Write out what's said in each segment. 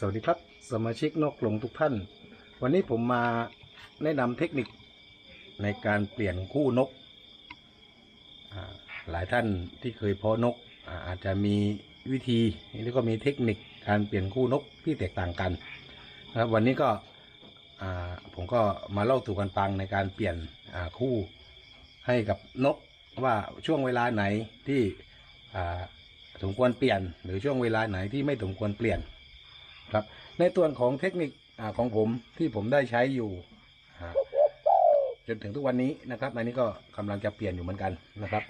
สวัสดีครับ สมาชิกนกหลงทุกท่าน วันนี้ผมมาแนะนำเทคนิคในการเปลี่ยนคู่นก หลายท่านที่เคยเพาะนกอาจจะมีวิธีแล้วก็มีเทคนิคการเปลี่ยนคู่นกที่แตกต่างกันนะครับวันนี้ก็ผมก็มาเล่าสู่กันฟังในการเปลี่ยนคู่ให้กับนกว่าช่วงเวลาไหนที่สมควรเปลี่ยน หรือช่วงเวลาไหนที่ไม่สมควรเปลี่ยน ครับ ในส่วนของเทคนิคอของผมที่ผมได้ใช้อยู่จนถึงทุกวันนี้นะครับอันนี้ก็กำลังจะเปลี่ยนอยู่เหมือนกันนะครับ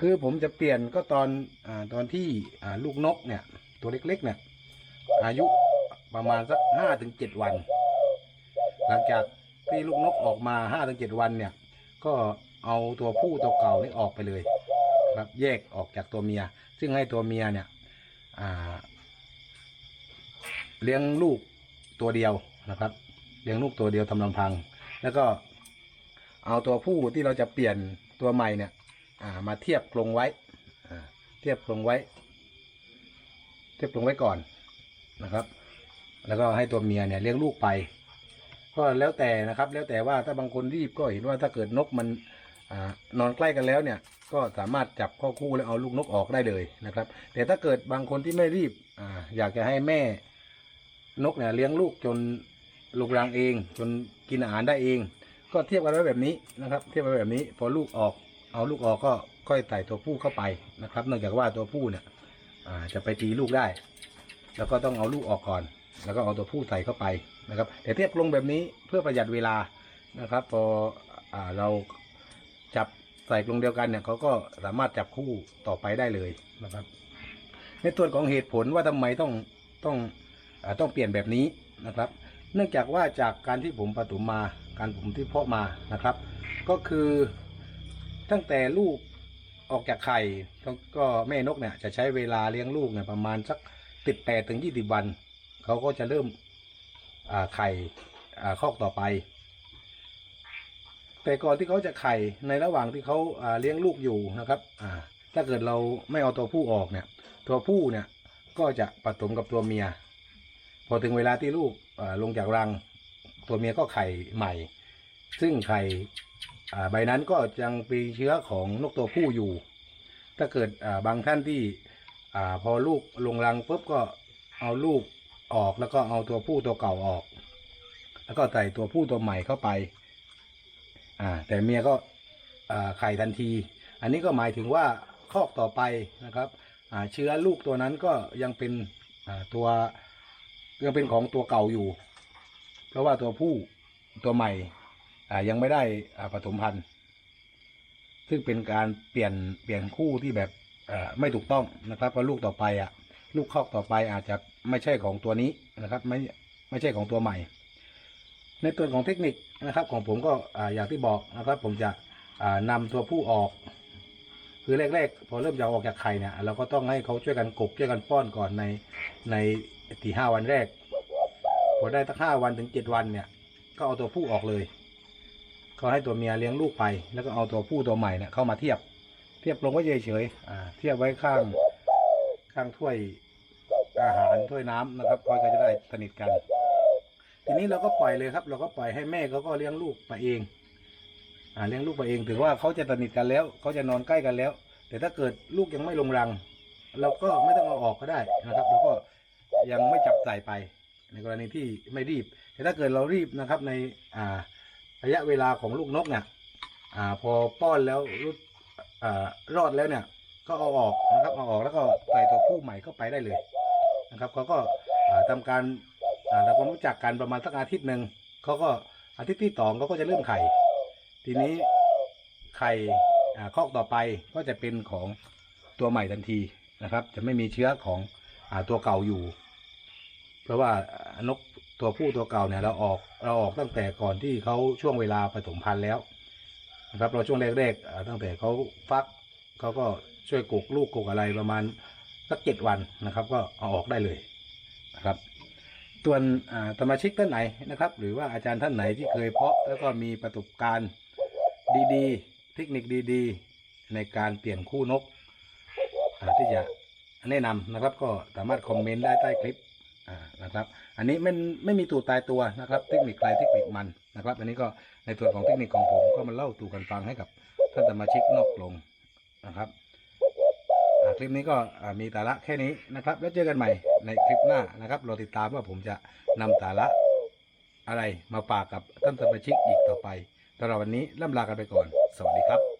คือผมจะเปลี่ยนก็ตอนอตอนที่ลูกนกเนี่ย ตัวเล็กๆเนี่ยอายุประมาณสักห้าถึงเจ็ดวัน หลังจากที่ลูกนกออกมาห้าถึงเจ็ดวันเนี่ย ก็เอาตัวผู้ตัวเก่านี่ออกไปเลย ครับแยกออกจากตัวเมีย ซึ่งให้ตัวเมียเนี่ยอ่า เลี้ยงลูกตัวเดียวนะครับ เลี้ยงลูกตัวเดียวทำลำพัง แล้วก็เอาตัวผู้ที่เราจะเปลี่ยนตัวใหม่เนี่ยามาเทียบกรงไว้เทียบกรงไว้ เทียบกรงไว้ก่อนนะครับ แล้วก็ให้ตัวเมียเนี่ยเลี้ยงลูกไป ก็แล้วแต่นะครับ แล้วแต่ว่าถ้าบางคนรีบก็เห็นว่าถ้าเกิดนกมันอนอนใกล้กันแล้วเนี่ยก็สามารถจับข้อคู่แล้วเอาลูกนกออกได้เลยนะครับ แต่ถ้าเกิดบางคนที่ไม่รีบออยากจะให้แม่ นกเนี่ยเลี้ยงลูกจนลูกรังเอง จนกินอาหารได้เอง ก็เทียบกันไว้แบบนี้นะครับ เทียบไว้แบบนี้พอลูกออก เอาลูกออกก็ค่อยไต่ตัวผู้เข้าไปนะครับเนื่องจากว่าตัวผู้เนี่ยจะไปตีลูกได้ แล้วก็ต้องเอาลูกออกก่อน แล้วก็เอาตัวผู้ใส่เข้าไปนะครับ แต่เทียบลงแบบนี้เพื่อประหยัดเวลานะครับ พออเราจับใส่กรงเดียวกันเนี่ยเขาก็สามารถจับคู่ต่อไปได้เลยนะครับ ในส่วนของเหตุผลว่าทำไมต้องต้อง ต้องเปลี่ยนแบบนี้นะครับ เนื่องจากว่าจากการที่ผมปฐมมาการผมที่เพาะมานะครับ ก็คือตั้งแต่ลูกออกจากไข่ก็แม่นกเนี่ยจะใช้เวลาเลี้ยงลูกเนี่ยประมาณสักติดแปดถึงยี่สิบวันเขาก็จะเริ่มไข่คอกต่อไป แต่ก่อนที่เขาจะไข่ในระหว่างที่เขาาเลี้ยงลูกอยู่นะครับถ้าเกิดเราไม่เอาตัวผู้ออกเนี่ย ตัวผู้เนี่ยก็จะผสมกับตัวเมีย พอถึงเวลาที่ลูกลงจากรัง ตัวเมียก็ไข่ใหม่ ซึ่งไข่ใบนั้นก็ยังมีเชื้อของนกตัวผู้อยู่ ถ้าเกิดบางท่านที่พอลูกลงรังปุ๊บก็เอาลูกออกแล้วก็เอาตัวผู้ตัวเก่าออก แล้วก็ใส่ตัวผู้ตัวใหม่เข้าไปแต่เมียก็ไข่ทันที อันนี้ก็หมายถึงว่าคอกต่อไปนะครับเชื้อลูกตัวนั้นก็ยังเป็นตัว ยังเป็นของตัวเก่าอยู่ เพราะว่าตัวผู้ตัวใหม่ยังไม่ได้ผสมพันธุ์ซึ่งเป็นการเปลี่ยนเปลี่ยนคู่ที่แบบไม่ถูกต้องนะครับเพราะลูกต่อไปอะ ลูกคอกต่อไปอาจจะไม่ใช่ของตัวนี้นะครับ ไม่ไม่ใช่ของตัวใหม่ ในตัวของเทคนิคนะครับ ของผมก็ออย่างที่บอกนะครับ ผมจะอ่านำตัวผู้ออก คือแรกๆพอเริ่มจะอออกจากไข่เนี่ยเราก็ต้องให้เขาช่วยกันกบช่วยกันป้อนก่อนในในที่ห้าวันแรกพอได้ตั้งห้าวันถึงเจ็ดวันเนี่ย ก็เอาตัวผู้ออกเลยก็ให้ตัวเมียเลี้ยงลูกไป แล้วก็เอาตัวผู้ตัวใหม่เนี่ยเข้ามาเทียบ เทียบลงไว้เฉยๆเทียบไว้ข้างข้างถ้วยอาหารถ้วยน้ำนะครับก็จะได้สนิทกัน ทีนี้เราก็ปล่อยเลยครับ เราก็ปล่อยให้แม่เขาก็เลี้ยงลูกไปเอง เลี้ยงลูกไปเองถือว่าเขาจะสนิทกันแล้วเขาจะนอนใกล้กันแล้ว แต่ถ้าเกิดลูกยังไม่ลงรัง เราก็ไม่ต้องเอาออกก็ได้นะครับเราก็ยังไม่จับใส่ไป ในกรณีที่ไม่รีบ แต่ถ้าเกิดเรารีบนะครับในอ่าระยะเวลาของลูกนกเนี่ยอ่าพอป้อนแล้วรู้อ่ารอดแล้วเนี่ยก็เอาออกนะครับเอาออกแล้วก็ใส่ตัวผู้ใหม่เข้าไปได้เลยนะครับเขาก็อ่าทำการอ่าทำความรู้จักกันประมาณสักอาทิตย์หนึ่งเขาก็อาทิตย์ที่สองเขาก็จะเริ่มไข่ ทีนี้ไข่อ่าคอต่อไปก็จะเป็นของตัวใหม่ทันทีนะครับ จะไม่มีเชื้อของอตัวเก่าอยู่ เพราะว่านกตัวผู้ตัวเก่าเนี่ยเราออกเราออกตั้งแต่ก่อนที่เขาช่วงเวลาผสมพันธุ์แล้วนะครับเราช่วงแรกๆตั้งแต่เขาฟักเขาก็ช่วยกกลูกกกอะไรประมาณสักเจ็ดวันนะครับ ก็เอาออกได้เลยนะครับส่วนสมาชิกท่านไหนนะครับ หรือว่าอาจารย์ท่านไหนที่เคยเพาะแล้วก็มีประสบการณ์ ดีๆ เทคนิคดีๆ ในการเปลี่ยนคู่นกที่จะแนะนำนะครับก็สามารถคอมเมนต์ได้ใต้คลิปนะครับ อันนี้ไม่ไม่มีตูดตายตัวนะครับ เทคนิคใครเทคนิคมันนะครับ อันนี้ก็ในส่วนของเทคนิคของผมก็มาเล่าสู่กันฟังให้กับท่านสมาชิกนอกลงนะครับคลิปนี้ก็มีตาละแค่นี้นะครับ แล้วเจอกันใหม่ในคลิปหน้านะครับรอติดตามว่าผมจะนำตาละอะไรมาฝากกับท่านสมาชิกอีกต่อไป สำหรับวันนี้ล่ำลากันไปก่อน สวัสดีครับ